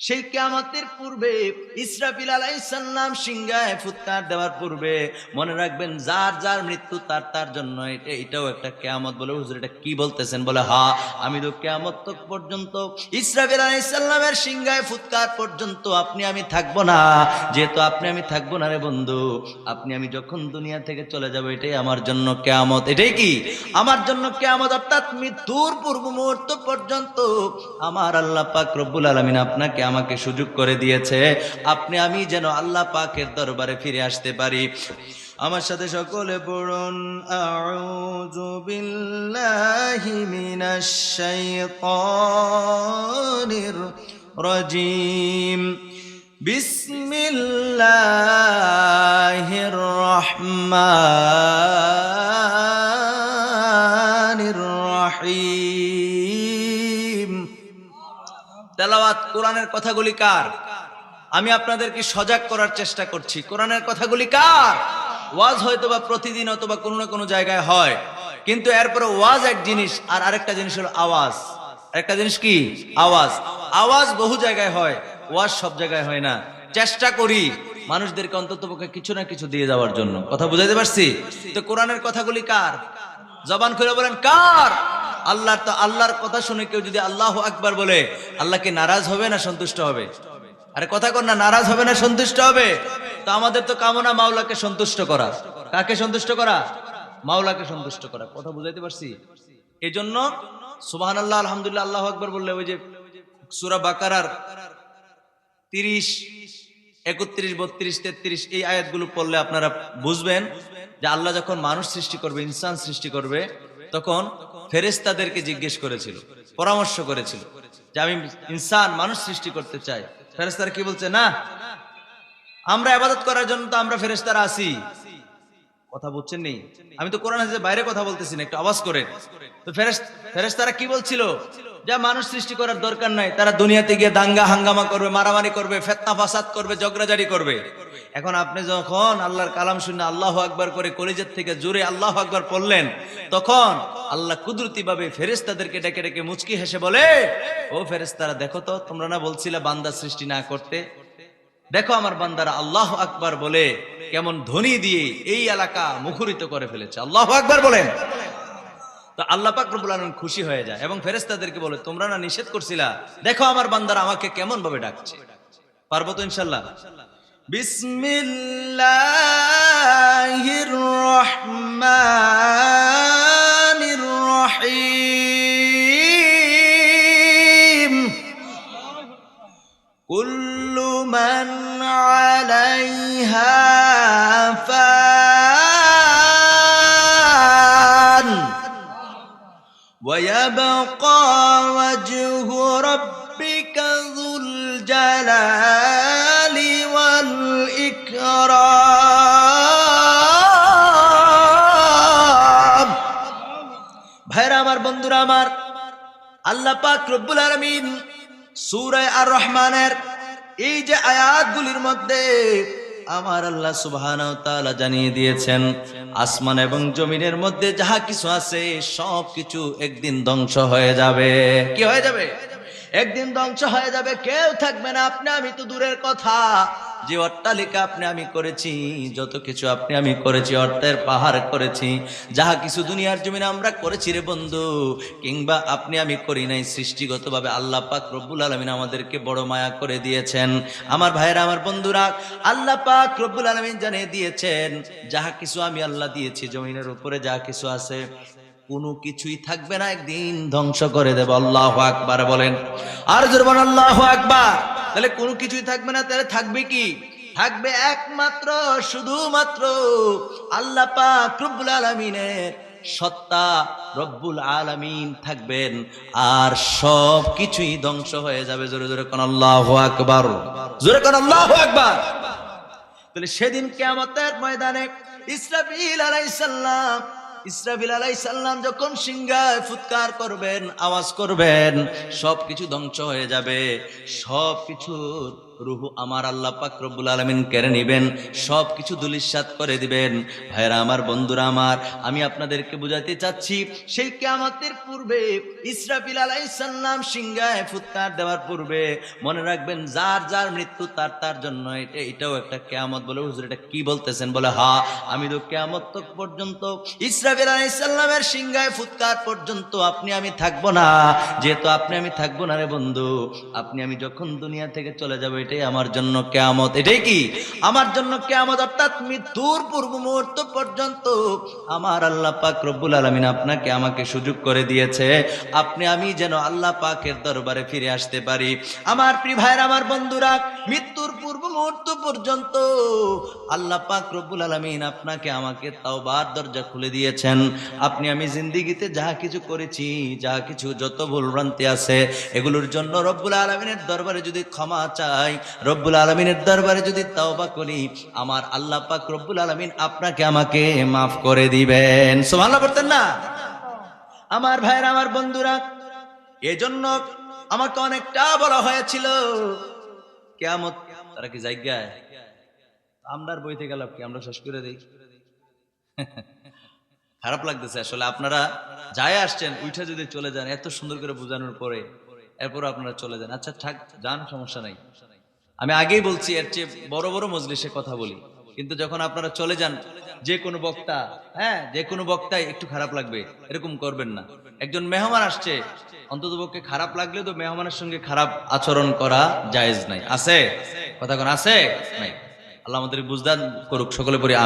সেই কেয়ামতের পূর্বে ইসরাফিল আলাইসাল্লাম সিংহায় ফুৎকার দেওয়ার পূর্বে মনে রাখবেন, যার যার মৃত্যু তার তার জন্য, এটা এটাও একটা কেয়ামত বলে হুজুর এটা কি বলতেছেন? বলে, হা, আমি তো কেয়ামত পর্যন্ত ইসরাফিল আলাইসাল্লামের সিংহায় ফুৎকার পর্যন্ত আপনি আমি থাকব না। যেহেতু আপনি আমি থাকব না রে বন্ধু, আপনি আমি যখন দুনিয়া থেকে চলে যাব, এটাই আমার জন্য কেয়ামত। এটাই কি? আমার জন্য কেয়ামত অর্থাৎ মৃত্যুর পূর্ব মুহূর্ত পর্যন্ত আমার আল্লাহ পাক রব্বুল আলমিন আপনাকে আমাকে সুযোগ করে দিয়েছে। আপনি, আমি যেন আল্লাহ পাকের দরবারে ফিরে আসতে পারি। আমার সাথে সকলে পড়ুন। আউযু বিল্লাহি মিনাশ শাইতানির রাজিম। বিসমিল্লাহির রহমানির তেলাওয়াত কোরআনের কথাগুলি কার? আমি আপনাদেরকে সজাগ করার চেষ্টা করছি। কোরআনের কথাগুলি কার? ওয়াজ হয়তো বা প্রতিদিন অথবা কোনো না কোনো জায়গায় হয়, কিন্তু এরপরে ওয়াজ এক জিনিস আর আরেকটা জিনিস হলো আওয়াজ। একটা জিনিস কি? আওয়াজ। আওয়াজ বহু জায়গায় হয়, ওয়াজ সব জায়গায় হয় না। চেষ্টা করি মানুষদেরকে অন্তত পক্ষে কিছু না কিছু দিয়ে যাওয়ার জন্য। কথা বুঝাইতে পারছি? তো কোরআনের কথাগুলি কার? জবান খুলে বলেন, কার? আল্লাহর তো আল্লাহর কথা শুনে কেউ যদি আল্লাহ আকবার বলে, আল্লাহকে নারাজ হবে না সন্তুষ্ট হবে? আরে কথা কর না, নারাজ হবে না সন্তুষ্ট হবে? তো আমাদের তো কামনা মাওলাকে সন্তুষ্ট করা। কাকে সন্তুষ্ট করা? মাওলাকে সন্তুষ্ট করা। কথা বুঝাইতে পারছি? এই জন্য সুবাহ আল্লাহ আলহামদুলিল্লাহ, আল্লাহ আকবার বললে ওই যে সুরা বাকারার তিরিশ, একত্রিশ, বত্রিশ, তেত্রিশ এই আয়াতগুলো পড়লে আপনারা বুঝবেন যে আল্লাহ যখন মানুষ সৃষ্টি করবে, ইনসান সৃষ্টি করবে, তখন ফেরেস্তাদেরকে জিজ্ঞেস করেছিল, পরামর্শ করেছিল যে আমি ইনসান, মানুষ সৃষ্টি করতে চাই। ফেরেস্তারা কি বলছে? না, আমরা আবাদত করার জন্য তো আমরা ফেরেস্তারা আছি। কথা বলছেন নেই? আমি তো কোরআন হাদিসের বাইরে কথা বলতেছি না, একটু আওয়াজ করে তো ফেরেস তারা কি বলছিল? যা মানুষ সৃষ্টি করার দরকার নাই, তারা দুনিয়াতে গিয়ে দাঙ্গা হাঙ্গামা করবে, মারামারি করবে, ফেতনা ফাসাদ করবে জগরাজারি করবে। এখন আপনি যখন আল্লাহর কালাম শুনে আল্লাহ আকবার করে কলিজের থেকে জোরে আল্লাহ আকবার পড়লেন, তখন আল্লাহ কুদরতি ভাবে ফেরেস্তাদেরকে ডেকে ডেকে মুচকি হেসে বলে, ও ফেরেস্তারা দেখো তো, তোমরা না বলছিলে বান্দা সৃষ্টি না করতে? দেখো আমার বান্দারা, আল্লাহ আকবার বলে কেমন ধ্বনি দিয়ে এই এলাকা মুখরিত করে ফেলেছে। আল্লাহ আকবার বলেন। তো আল্লাহ পাক রব্বুল আলামিন খুশি হয়ে যায় এবং ফেরেশতাদেরকে বলে, তোমরা না নিষেধ করছিলা? দেখো আমার বান্দারা আমাকে কেমন ভাবে ডাকছে? পারব তো ইনশাল্লাহ? বিসমিল্লাহির ويبقى وجه ربك ذو الجلال والإكرام ভাইরা আমার বন্ধুরা আমার আল্লাহ পাক রব্বুল আলামিন সূরা আর রহমানের এই যে আয়াতগুলির মধ্যে আমার আল্লাহ সুবহানাহু ওয়া তাআলা জানিয়ে দিয়েছেন আসমান এবং জমিনের মধ্যে যাহা কিছু আছে সব কিছু একদিন ধ্বংস হয়ে যাবে। কি হয়ে যাবে? একদিন ধ্বংস হয়ে যাবে কেউ থাকবে না। আপনি আমি তো দূরের কথা। যে অট্টালিকা আপনি আমি করেছি, যত কিছু আপনি আমি করেছি, অর্থের পাহাড় করেছি, যাহা কিছু দুনিয়ার জমিনে আমরা করেছি রে বন্ধু, কিংবা আপনি আমি করি নাই, সৃষ্টিগতভাবে আল্লাহ পাক রব্বুল আলমিন আমাদেরকে বড় মায়া করে দিয়েছেন। আমার ভাইয়েরা, আমার বন্ধুরা, আল্লাহ পাক রব্বুল আলমিন জানিয়ে দিয়েছেন, যাহা কিছু আমি আল্লাহ দিয়েছি, জমিনের উপরে যাহা কিছু আছে, কোনো কিছুই থাকবে না, একদিন ধ্বংস করে দেব। আল্লাহ আকবার বলেন। আর জোরবান আল্লাহ আকবার। তাহলে কোনো কিছুই থাকবে না, তাহলে থাকবে কি? থাকবে একমাত্র, শুধুমাত্র আল্লাহ পাক রব্বুল আলামিনের সত্তা, রব্বুল আলামিন থাকবেন। আর সব কিছুই ধ্বংস হয়ে যাবে, জোরে জোরে কোন আল্লাহ আকবার। জোরে কোন আল্লাহ আকবার। তাহলে সেদিন কেয়ামতের ময়দানে ইসরাফিল আলাইসাল্লাম ইসরাফিল আলাই সাল্লাম যখন সিংহায় ফুৎকার করবেন, আওয়াজ করবেন সব কিছু ধ্বংস হয়ে যাবে। সব কিছুর রুহু আমার আল্লাহ পাক রব্বুল আলমিন কেড়ে নিবেন সব কিছু দুলিশ্বাত করে দিবেন। ভাইরা আমার, বন্ধুরা আমার, আমি আপনাদেরকে বুঝাতে চাচ্ছি, সেই কেয়ামতের পূর্বে ইসরাফিল আলাইসাল্লাম সিংহায় ফুৎকার দেওয়ার পূর্বে মনে রাখবেন, যার যার মৃত্যু তার তার জন্য, এটা এটাও একটা কেয়ামত বলে হুজুর এটা কি বলতেছেন? বলে, হা, আমি তো কেয়ামত পর্যন্ত ইসরাফিল আলাইসাল্লামের সিংহায় ফুৎকার পর্যন্ত আপনি আমি থাকব না। যেহেতু আপনি আমি থাকব না রে বন্ধু, আপনি আমি যখন দুনিয়া থেকে চলে যাব এটাই আমার জন্য কেয়ামত। এটাই কি? আমার জন্য কেয়ামত, অর্থাৎ মৃত্যুর পূর্ব মুহূর্ত পর্যন্ত আমার আল্লাহ পাক রব্বুল আলমিন আপনাকে আমাকে সুযোগ করে দিয়েছে। আপনি, আমি যেন আল্লাহ পাকের দরবারে ফিরে আসতে পারি। আমার প্রি ভাইয়ের, আমার বন্ধুরা, মৃত্যুর পূর্ব মুহূর্ত পর্যন্ত আল্লাহ পাক রব্বুল আলমিন আপনাকে আমাকে তাওবার দরজা খুলে দিয়েছেন। আপনি আমি জিন্দিগিতে যাহা কিছু করেছি যাহা কিছু যত ভুলভ্রান্তি আছে, এগুলোর জন্য রব্বুল আলমিনের দরবারে যদি ক্ষমা চাই, রব্বুল আলমিনের দরবারে যদি তাওবা করি, আমার আল্লাহ পাক রব্বুল আলমিন আপনাকে আমাকে মাফ করে দিবেন। সোমাল্লাহ করতেন না? আমার ভাইয়ের, আমার বন্ধুরা, এজন্য আমাকে অনেকটা বলা হয়েছিল কেমন তারা কি জায়গায়? আমরার বইতে গেলাম কি? আমরা শেষ করে দিই। খারাপ লাগতেছে আসলে। আপনারা যায় আসছেন উঠে যদি চলে যান, এত সুন্দর করে বোঝানোর পরে এরপর আপনারা চলে যান। আচ্ছা থাক, যান, সমস্যা নাই। আমি আগেই বলছি, এর চেয়ে বড় বড় মজলিসে কথা বলি। কিন্তু যখন আপনারা চলে যান, যে কোনো বক্তা হ্যাঁ যে কোনো বক্তায় একটু খারাপ লাগবে। এরকম করবেন না। একজন মেহমান আসছে অন্তত পক্ষে খারাপ লাগলে তো মেহমানের সঙ্গে খারাপ আচরণ করা জায়েজ নাই। আছে? কথা কোন আছে আল্লাহ আমাদের বুঝদান করুক সকলে পরে